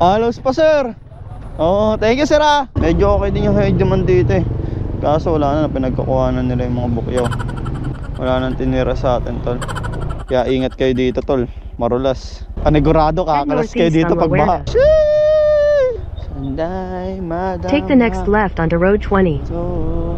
Alos pa sir. Oo, thank you sir ah. Medyo okay din yung head naman dito eh. Kaso wala na, pinagkukuhanan nila yung mga bukyaw. Wala nang tinira sa atin tol. Kaya ingat kayo dito tol. Marulas. Panigurado kakalas kayo dito pag baha. Sanday, madama. Take the next left onto Road 20. So,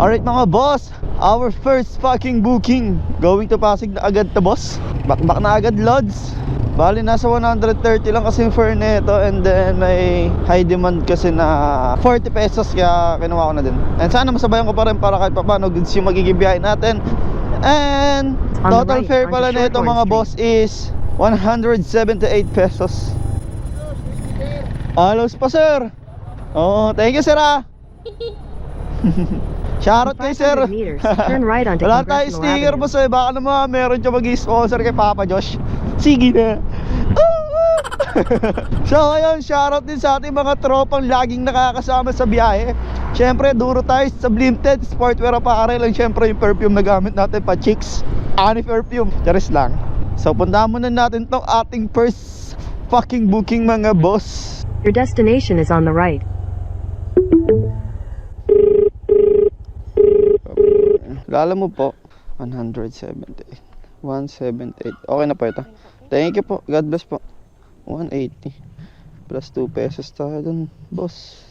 alright mga boss, our first fucking booking. Going to Pasig na agad to boss. Bakbak na agad lods. Bali nasa 130 lang kasi yung fare nito and then may high demand kasi na 40 pesos kaya kinuha ko na din. And sana masabayan ko pa rin para kahit paano goods yung magiging biyahe natin. And total right, fare pala nito mga boss is 178 pesos. Alos pa sir. Oo, thank you sir ah. Shoutout kay sir. 500 meters, turn right onto Wala tayo sticker Avenue. boss eh. Baka naman meron siya mag-sponsor kay Papa Josh. Sige na. so ayun, shoutout din sa ating mga tropang laging nakakasama sa biyahe. Siyempre, duro tayo sa Blimted Sportwear Apparel lang siyempre yung perfume na gamit natin pa chicks. Ani perfume. Charis lang. So puntahan muna natin tong ating first fucking booking mga boss. Your destination is on the right. Lala mo po, 178. 178. Okay na po ito. Thank you po. God bless po. 180. Plus 2 pesos tayo dun, boss.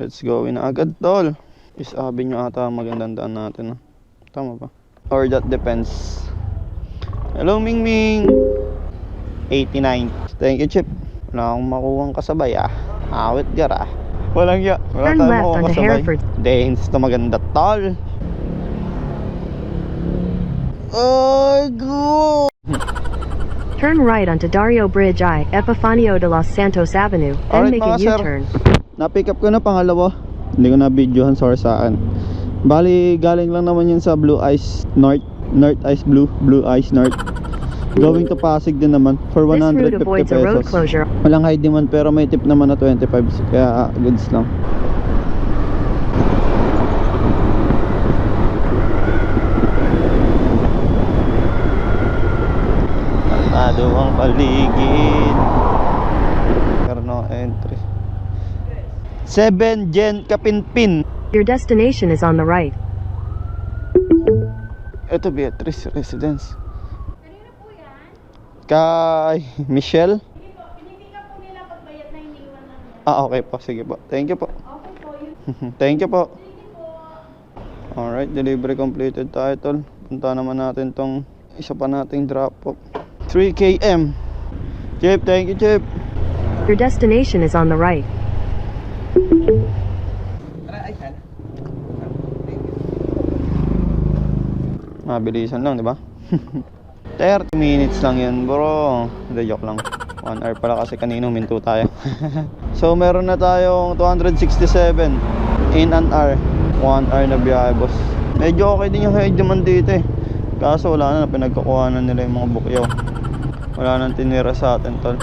Let's go in agad, tol. Is Avenue ata ang magandang daan natin. ah. Tama ba? Or that depends. Hello, Ming Ming. 89. Thank you, Chip. Wala akong makuhang kasabay ah. Awit gara. Walang ya. Wala Turn tayong makuhang kasabay. Dahil ito maganda, tol. Ay, go! Turn right onto Dario Bridge I, Epifanio de los Santos Avenue, then Alright, make a mga sir. U-turn. Na-pick up ko na pangalawa. Hindi ko na-videohan, sorry saan. Bali, galing lang naman yun sa Blue Ice North. North Ice Blue, Blue Ice North. Going to Pasig din naman for This 150 route avoids a road pesos. closure. Walang high demand pero may tip naman na 25 kaya goods lang. Paligid. Pero no entry. 7 Gen Kapinpin. Your destination is on the right. Ito Beatrice Residence. Kay Michelle. Ah, okay po. Sige po. Thank you po. Thank you po. Alright, delivery completed tol. Punta naman natin tong isa pa nating drop off. 3 km. Chip, thank you Chip. Your destination is on the right. Mabilisan lang, di ba? 30 minutes lang yun, bro. Hindi, joke lang. 1 hour pala kasi kanino minto tayo. so, meron na tayong 267 in an hour. 1 hour na biyahe, boss. Medyo okay din yung head naman dito eh. Kaso wala na, pinagkukuhanan nila yung mga bukyaw. Wala nang tinira sa atin, tol.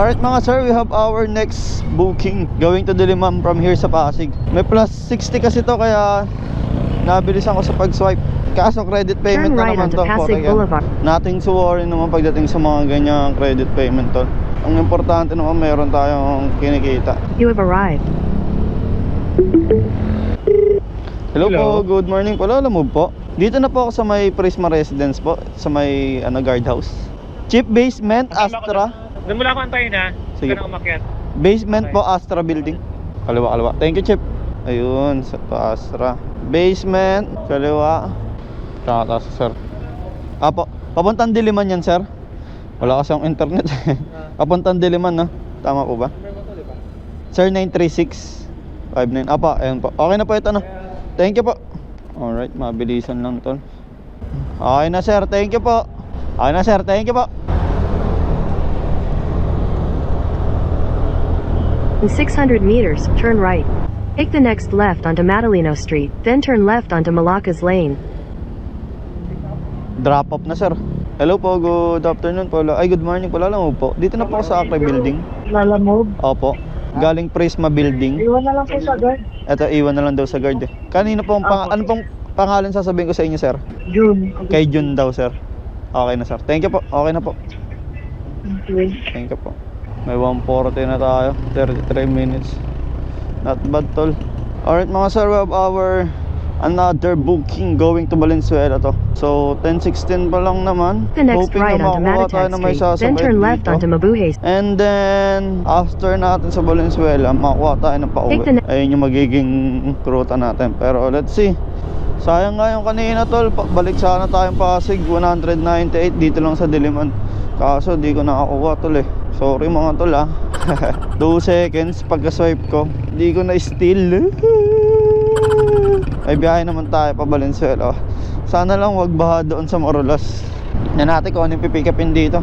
Alright mga sir, we have our next booking going to Diliman from here sa Pasig. May plus 60 kasi to kaya nabilisan ko sa pag-swipe. Kaso credit payment Turn na right naman to. Pasig Boulevard. Nothing to worry naman pagdating sa mga ganyang credit payment to. Ang importante naman meron tayong kinikita. You have arrived. Hello, Hello. po, good morning po. Lola mo po. Dito na po ako sa may Prisma Residence po, sa may ano, guardhouse. Chief Basement, Astra. Doon mo lang ako antayin ha. Sige Sige. po. umakyat. Basement po, Astra Building. Kaliwa, kaliwa. Thank you, Chip. Ayun, sa to Astra. Basement, kaliwa. Tataas, sir. Apo, papuntang Diliman yan, sir. Wala kasi ang internet. papuntang Diliman, no? Tama po ba? Sir, 936 59. Apa, ayun po. Okay na po ito, no? Thank you po. Alright, mabilisan lang to. Okay na, sir. Thank you po. Okay na, sir. Thank you po. In 600 meters, turn right. Take the next left onto Madaleno Street, then turn left onto Malacca's Lane. Drop off na sir. Hello po, good afternoon po. Ay, good morning po. Lala mo po. Dito na po ako sa Acre Building. Lalamove. Opo. Galing Prisma Building. Iwan na lang po sa guard. Ito, iwan na lang daw sa guard eh. Kanino pong, pang, ano pong pangalan sasabihin ko sa inyo, sir? June. Kay Jun daw, sir. Okay na, sir. Thank you po. Okay na po. Okay. Thank you po. May 140 na tayo. 33 minutes. Not bad tol. Alright mga sir, we have our another booking going to Valenzuela to. So 10.16 pa lang naman. The next Hoping right na makakuha tayo na may then sasabay turn left dito. onto Mabuhay. And then, after natin sa Valenzuela, makuha tayo ng pauwi. Ayun yung magiging ruta natin. Pero let's see. Sayang nga yung kanina tol. Balik sana tayong Pasig. 198 dito lang sa Diliman. Kaso di ko nakakuha tol eh. Sorry mga tol ah. 2 seconds pagka-swipe ko. Di ko na steal. May biyahe naman tayo pa Valenzuela. Sana lang wag baha doon sa Morolas. Na natin kung anong pipick upin dito.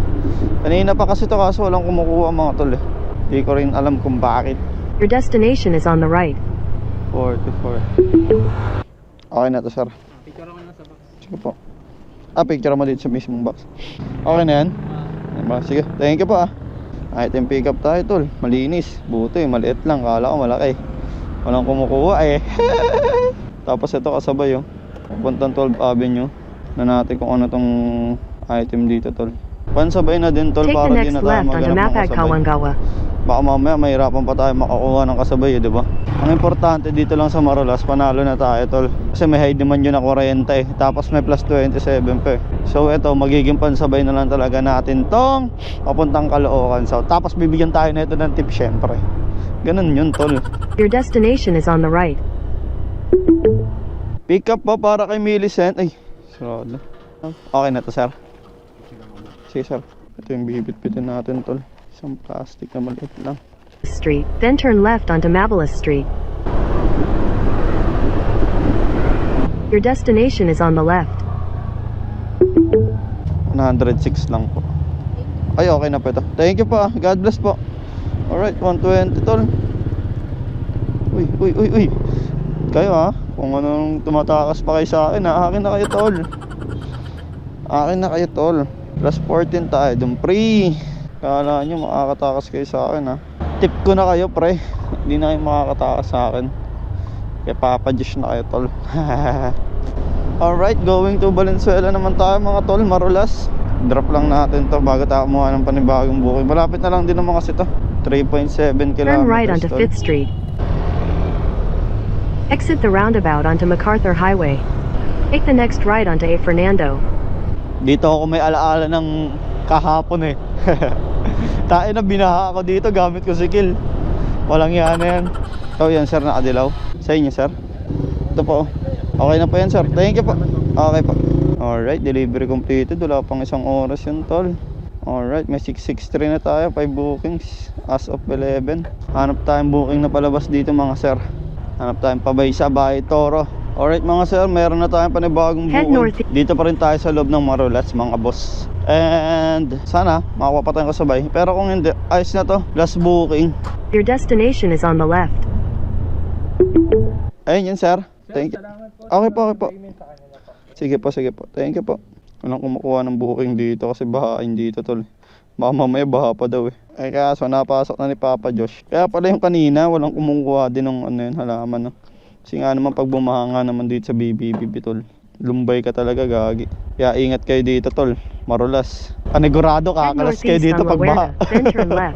Kanina pa kasi to kaso walang kumukuha mga tol eh. Di ko rin alam kung bakit. Your destination is on the right. 44. Okay na to sir. Picture mo na sa box. Sige po. Ah, picture mo dito sa mismong box. Okay na yan? Diba? Sige, thank you po ah. Item pick up tayo tol. Malinis. Buti, maliit lang. Kala ko malaki. Walang kumukuha eh. Tapos ito kasabay oh. Pupuntang 12 Avenue. Na natin kung ano tong item dito tol. Pansabay na din tol Take the para di next na tayo maghanap ng kasabay. Baka mamaya mahirapan pa tayo makakuha ng kasabay, eh, di ba? Ang importante dito lang sa Marolas, panalo na tayo, tol. Kasi may high demand yun na 40 eh. Tapos may plus 27 pa eh. So ito, magiging pansabay na lang talaga natin tong papuntang Caloocan South. Tapos bibigyan tayo nito ng tip syempre. Ganun yun, tol. Your destination is on the right. Pick up pa para kay Millicent. Ay, sarado. Okay na to, sir. Sige, sir. Ito yung bibit-bitin natin, tol. Isang plastic na maliit lang. Street, then turn left onto Mabalis Street. Your destination is on the left. 106 lang po. Ay, okay na po ito. Thank you po ah. God bless po. Alright, 120 tol. Uy, uy, uy, uy. Kayo ha. Kung anong tumatakas pa kayo sa akin ha. Akin na kayo tol. Akin na kayo tol. Plus 14 tayo. Dun pre. Kala nyo makakatakas kayo sa akin ha. Tip ko na kayo pre. Hindi na kayo makakatakas sa akin. Kaya papadyos na kayo tol. Alright, going to Valenzuela naman tayo mga tol, Marulas. Drop lang natin to bago tayo kumuha ng panibagong booking. Malapit na lang din naman kasi to. 3.7 kilometers. Turn right onto tol. 5th Street. Exit the roundabout onto MacArthur Highway. Take the next right onto A. Fernando. Dito ako may alaala ng kahapon eh. Tayo na binaha ako dito gamit ko si Kill. Walang yan na yan. Oh yan sir, nakadilaw. Sa inyo sir. Ito po. Okay na po yan sir. Thank you po. Okay po. Alright, delivery completed. Wala pang isang oras yun tol. Alright, may 663 na tayo. 5 bookings as of 11. Hanap tayong booking na palabas dito mga sir. Hanap tayong pabaysa, bahay toro. Alright mga sir, meron na tayong panibagong north. Dito pa rin tayo sa loob ng Marulas mga boss. And sana makakuha pa tayong kasabay. Pero kung hindi, ayos na to. Last booking. Your destination is on the left. Ayun yun sir. Thank you. Okay po, okay po. Sige po, sige po. Thank you po. Walang kumukuha ng booking dito kasi bahain dito tol. Baka mamaya baha pa daw eh. Ay kaso napasok na ni Papa Josh. Kaya pala yung kanina walang kumukuha din ng ano yun, halaman no. Kasi nga naman pag bumaha nga naman dito sa BBB tol. Lumbay ka talaga gagi. Kaya ingat kayo dito tol. Marulas. Panigurado Head kakalas kayo dito pag baha.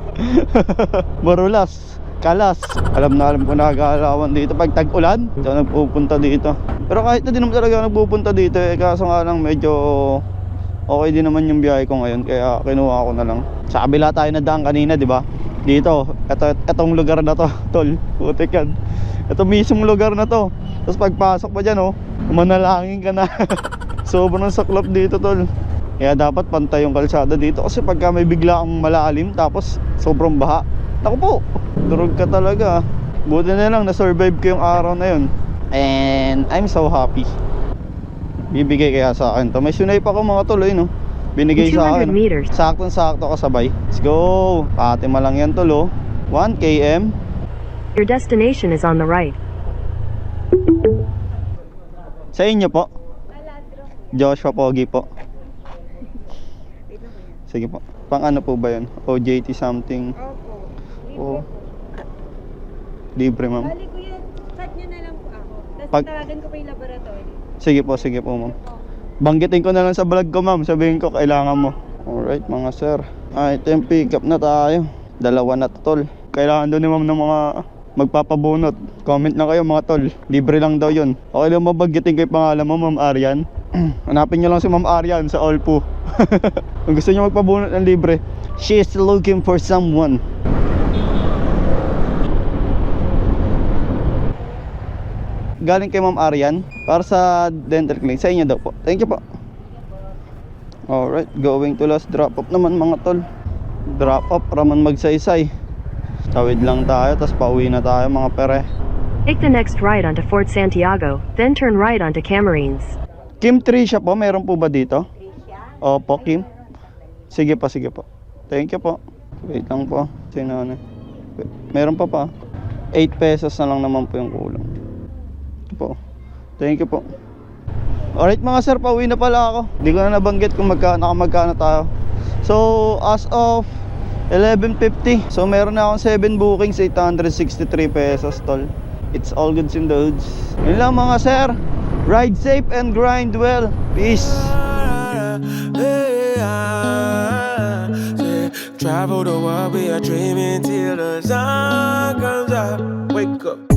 Marulas. Kalas. Alam na alam ko nagalawan dito pag tag-ulan. Ito nagpupunta dito. Pero kahit na din naman talaga nagpupunta dito eh. Kaso nga lang medyo okay din naman yung biyahe ko ngayon. Kaya kinuha ko na lang. Sa kabila tayo na daan kanina, di ba? Dito, ito, itong lugar na to, tol. Putik yan. Ito mismong lugar na to. Tapos pagpasok pa dyan, oh, manalangin ka na. Sobrang saklap dito, tol. Kaya dapat pantay yung kalsada dito kasi pagka may bigla ang malalim tapos sobrang baha. Naku po, durog ka talaga. Buti na lang na-survive ko yung araw na yun. And I'm so happy. Bibigay kaya sa akin to. May sunay pa ko mga tuloy no. Binigay In sa 200 akin. meters. Saktong sakto kasabay. Let's go. Patima lang yan tulo. 1 km. Your destination is on the right. Sa inyo po. Joshua Pogi po. Sige po. Pang ano po ba yun? OJT something. Opo. Oo. Libre ma'am. Bali ko yan, chat nyo na lang po ako. Tapos Pag- tawagan ko pa yung laboratory. Sige po, sige po ma'am. Banggitin ko na lang sa vlog ko ma'am. Sabihin ko kailangan mo. Alright mga sir. Ah, ito yung pick up na tayo. Dalawa na to, tol. Kailangan doon ni ma'am ng mga magpapabunot. Comment na kayo mga tol. Libre lang daw yun. Okay lang mabaggitin kay pangalan mo, Ma'am Arian. Hanapin nyo lang si Ma'am Arian sa Olpo. Kung gusto nyo magpabunot ng libre, she is looking for someone. Galing kay Ma'am Arian para sa dental clinic. Sa inyo daw po. Thank you po. Alright, going to last drop off naman mga tol. Drop off, raman magsaysay. Tawid lang tayo, tapos pauwi na tayo mga pere. Take the next right onto Fort Santiago, then turn right onto Camarines. Kim Tricia po, meron po ba dito? Opo, Kim. Sige po, sige po. Thank you po. Wait lang po. Sino ano? Wait, Meron pa pa. 8 pesos na lang naman po yung kulang. Po. Thank you po. Alright mga sir, pauwi na pala ako. Hindi ko na nabanggit kung magka, nakamagkano tayo. So, as of 11.50. So, meron na akong 7 bookings, 863 pesos, tol. It's all goods in the hoods. Yun lang mga sir. Ride safe and grind well. Peace. Travel the world, we are dreaming till the sun comes up. Wake up.